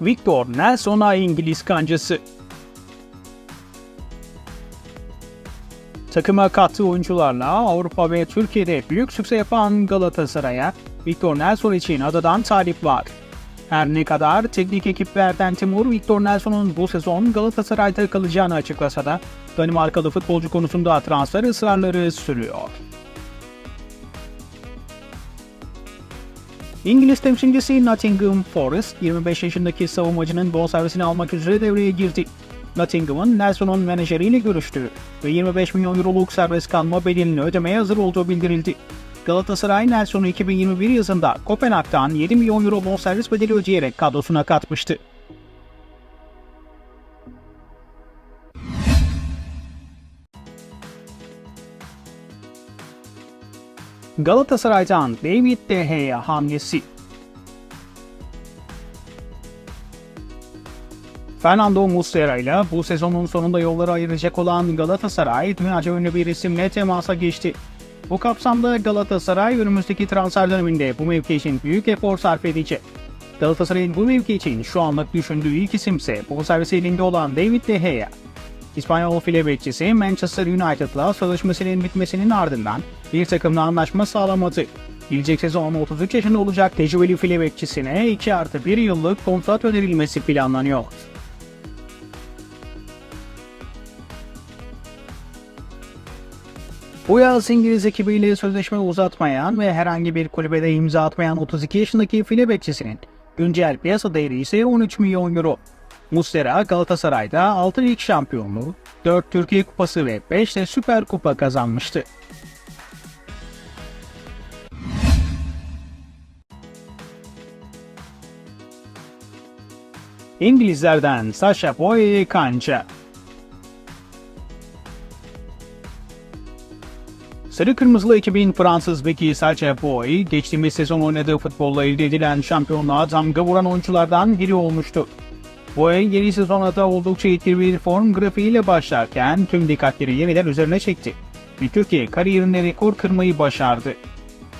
Victor Nelson'a İngiliz kancası. Takıma kattığı oyuncularla Avrupa ve Türkiye'de büyük sükse yapan Galatasaray'a Victor Nelson için adadan talip var. Her ne kadar teknik ekiplerden Timur Victor Nelson'un bu sezon Galatasaray'da kalacağını açıklasa da Danimarkalı futbolcu konusunda transfer ısrarları sürüyor. İngiliz temsilcisi Nottingham Forest 25 yaşındaki savunmacının bonservisini almak üzere devreye girdi. Nottingham'ın Nelson'un menajeriyle görüştü ve 25 milyon euroluk serbest kalma bedelini ödemeye hazır olduğu bildirildi. Galatasaray Nelson'u 2021 yazında Kopenhag'dan 7 milyon euro bonservis bedeli ödeyerek kadrosuna katmıştı. Galatasaray'dan David De Gea hamlesi Fernando Muslera ile bu sezonun sonunda yolları ayıracak olan Galatasaray dünyaca ünlü bir isimle temasa geçti. Bu kapsamda Galatasaray önümüzdeki transfer döneminde bu mevki için büyük efor sarf edecek. Galatasaray'ın bu mevki için şu anlık düşündüğü ilk isimse bonservisi elinde olan David De Gea. İspanyol file bekçisi Manchester United'la sözleşmesinin bitmesinin ardından bir takımla anlaşma sağlamadı. Gelecek sezon 33 yaşında olacak tecrübeli file bekçisine 2 artı 1 yıllık kontrat önerilmesi planlanıyor. Bu yaz İngiliz ekibiyle sözleşme uzatmayan ve herhangi bir kulübede imza atmayan 32 yaşındaki file güncel piyasa değeri ise 13 milyon euro. Muslera Galatasaray'da 6 lig şampiyonluğu, 4 Türkiye Kupası ve 5 de Süper Kupa kazanmıştı. İngilizlerden Sasha Boye Kanca Sarı Kırmızılı ekibin Fransız beki Sacha Boy, geçtiğimiz sezon oynadığı futbolla elde edilen şampiyonluğa damga vuran oyunculardan biri olmuştu. Boy yeni sezona da oldukça etkili bir form grafiğiyle başlarken tüm dikkatleri yeniden üzerine çekti. Ve Türkiye kariyerinde rekor kırmayı başardı.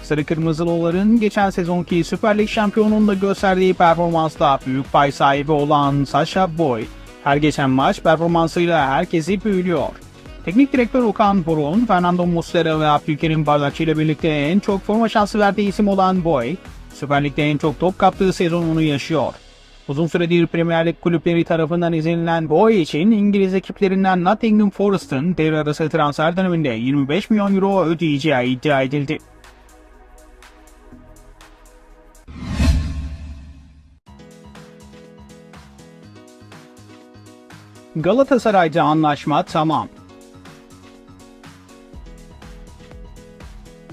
Sarı Kırmızılıların geçen sezonki Süper Lig şampiyonunda gösterdiği performansla büyük pay sahibi olan Sasha Boy, her geçen maç performansıyla herkesi büyülüyor. Teknik direktör Okan Burun, Fernando Muslera ve Abdülkerim Bardakçı ile birlikte en çok forma şansı verdiği isim olan Boy, Süper Lig'de en çok top kaptığı sezonunu yaşıyor. Uzun süredir Premier Lig kulüpleri tarafından izlenilen Boy için İngiliz ekiplerinden Nottingham Forest'ın devre arası transfer döneminde 25 milyon euro ödeyeceği iddia edildi. Galatasaray'da anlaşma tamam.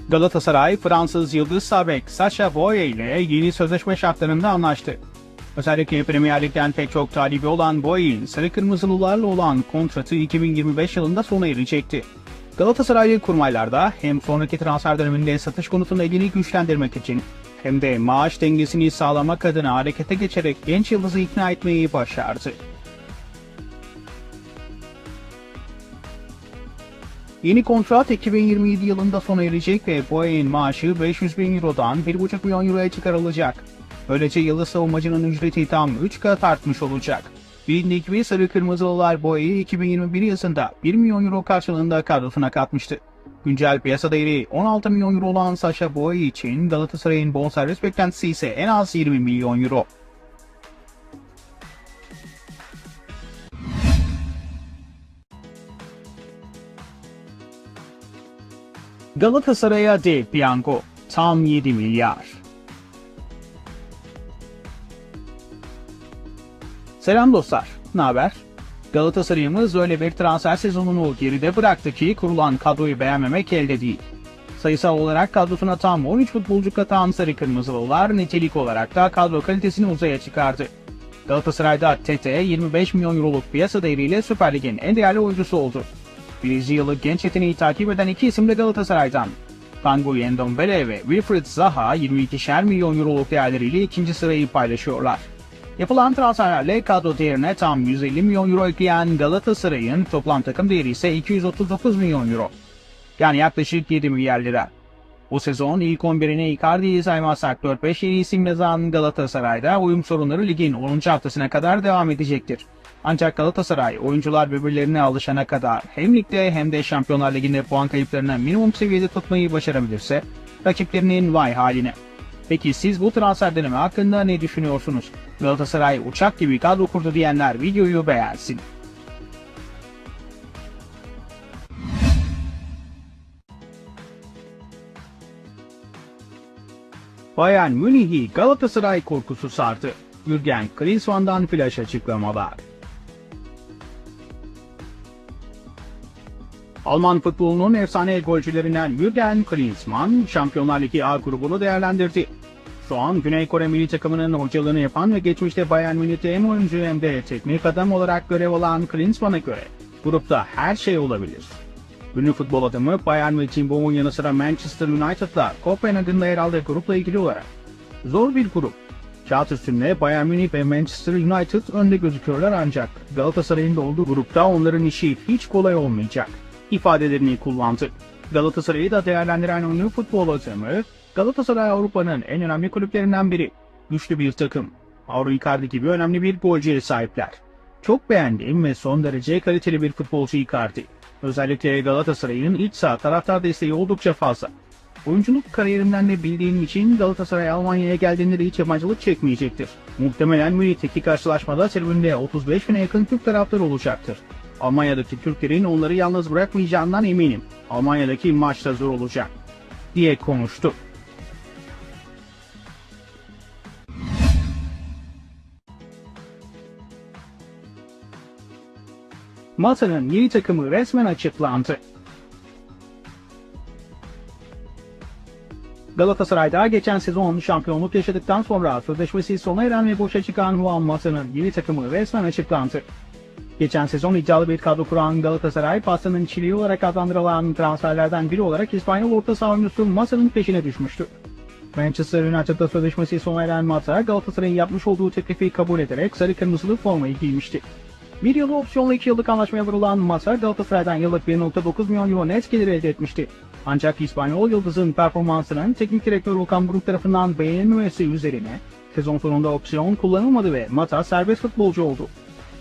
Galatasaray, Fransız Yıldız Sabek Sacha Boye ile yeni sözleşme şartlarında anlaştı. Özellikle Premier Lig'den pek çok talibi olan Boye'in Sarı Kırmızılılarla olan kontratı 2025 yılında sona erecekti. Galatasaraylı kurmaylarda hem sonraki transfer döneminde satış konusunda elini güçlendirmek için hem de maaş dengesini sağlamak adına harekete geçerek genç yıldızı ikna etmeyi başardı. Yeni kontrat 2027 yılında sona erecek ve Boye'nin maaşı 500 bin Euro'dan 1,5 milyon Euro'ya çıkarılacak. Böylece yıldız savunmacının ücreti tam 3 kat artmış olacak. Bilindiği gibi Sarı Kırmızılılar Boye'yi 2021 yazında 1 milyon Euro karşılığında kadrosuna katmıştı. Güncel piyasa değeri 16 milyon Euro olan Sasha Boye için Galatasaray'ın bonservis beklentisi ise en az 20 milyon Euro. Galatasaray'a dev piyango tam 7 milyar. Selam dostlar, ne haber? Galatasaray'ımız öyle bir transfer sezonunu geride bıraktı ki kurulan kadroyu beğenmemek elde değil. Sayısal olarak kadrosuna tam 13 futbolcu katan Sarı Kırmızılılar nitelik olarak da kadro kalitesini uzaya çıkardı. Galatasaray'da Tete 25 milyon euroluk piyasa değeriyle Süper Lig'in en değerli oyuncusu oldu. Brezilyalı genç yeteneği takip eden iki isim de Galatasaray'dan. Tanguy Ndombele ve Wilfried Zaha 22'şer milyon euroluk değerleriyle ikinci sırayı paylaşıyorlar. Yapılan transferlerle kadro değerine tam 150 milyon euro ekleyen Galatasaray'ın toplam takım değeri ise 239 milyon euro. Yani yaklaşık 7 milyar lira. Bu sezon ilk 11'ine Icardi'yi saymazsak 4-5 yeni isim yazan Galatasaray'da uyum sorunları ligin 10. haftasına kadar devam edecektir. Ancak Galatasaray oyuncular birbirlerine alışana kadar hem ligde hem de Şampiyonlar Ligi'nde puan kayıplarını minimum seviyede tutmayı başarabilirse rakiplerinin vay haline. Peki siz bu transfer dönemi hakkında ne düşünüyorsunuz? Galatasaray uçak gibi kadro kurdu diyenler videoyu beğensin. Bayern Münih'i Galatasaray korkusu sardı. Jürgen Klinsmann'dan flash açıklamalar. Alman futbolunun efsane golcülerinden Jürgen Klinsmann, Şampiyonlar Ligi A grubunu değerlendirdi. Şu an Güney Kore milli takımının hocalığını yapan ve geçmişte Bayern Münih'te hem oyuncu hem de teknik adam olarak görev alan Klinsmann'a göre grupta her şey olabilir. Ünlü futbol adamı Bayern Münih'in bunun yanı sıra Manchester United'la Kopenhagen'da yer aldığı grupla ilgili olarak zor bir grup. Kağıt üstünde Bayern Münih ve Manchester United önde gözüküyorlar ancak Galatasaray'ın da olduğu grupta onların işi hiç kolay olmayacak ifadelerini kullandı. Galatasaray'ı da değerlendiren ünlü futbol adamı, Galatasaray Avrupa'nın en önemli kulüplerinden biri. Güçlü bir takım. Mauro Icardi gibi önemli bir golcüye sahipler. Çok beğendiğim ve son derece kaliteli bir futbolcu Icardi. Özellikle Galatasaray'ın iç saha taraftar desteği oldukça fazla. Oyunculuk kariyerimden de bildiğim için Galatasaray Almanya'ya geldiğinde de hiç yabancılık çekmeyecektir. Muhtemelen Münih'teki karşılaşmada tribünde 35 bine yakın Türk taraftar olacaktır. Almanya'daki Türklerin onları yalnız bırakmayacağından eminim. Almanya'daki maç da zor olacak, diye konuştu. Masa'nın yeni takımı resmen açıklandı. Galatasaray'da geçen sezon şampiyonluk yaşadıktan sonra sözleşmesi sona eren ve boşa çıkan Juan Masa'nın yeni takımı resmen açıklandı. Geçen sezon iddialı bir kadro kuran Galatasaray, pastanın çileği olarak adlandırılan transferlerden biri olarak İspanyol orta saha oyuncusu Masa'nın peşine düşmüştü. Manchester United'da sözleşmesi sona eren Mata, Galatasaray'ın yapmış olduğu teklifi kabul ederek sarı kırmızılı formayı giymişti. Bir yılı opsiyonlu 2 yıllık anlaşmaya vurulan Mata, Galatasaray'dan yıllık 1.9 milyon euro net gelir elde etmişti. Ancak İspanyol Yıldız'ın performansının teknik direktör Okan Buruk tarafından beğenilmemesi üzerine sezon sonunda opsiyon kullanılmadı ve Mata serbest futbolcu oldu.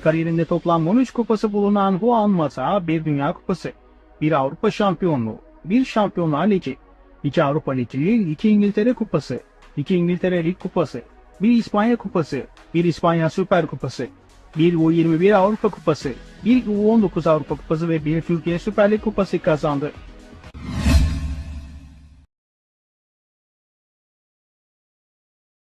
Kariyerinde toplam 13 kupası bulunan Juan Mata bir Dünya Kupası, bir Avrupa Şampiyonluğu, bir Şampiyonlar Ligi, iki Avrupa Ligi, iki İngiltere Kupası, iki İngiltere Lig Kupası, bir İspanya Kupası, bir İspanya Süper Kupası, bir U21 Avrupa Kupası, bir U19 Avrupa Kupası ve bir Türkiye Süper Lig Kupası kazandı.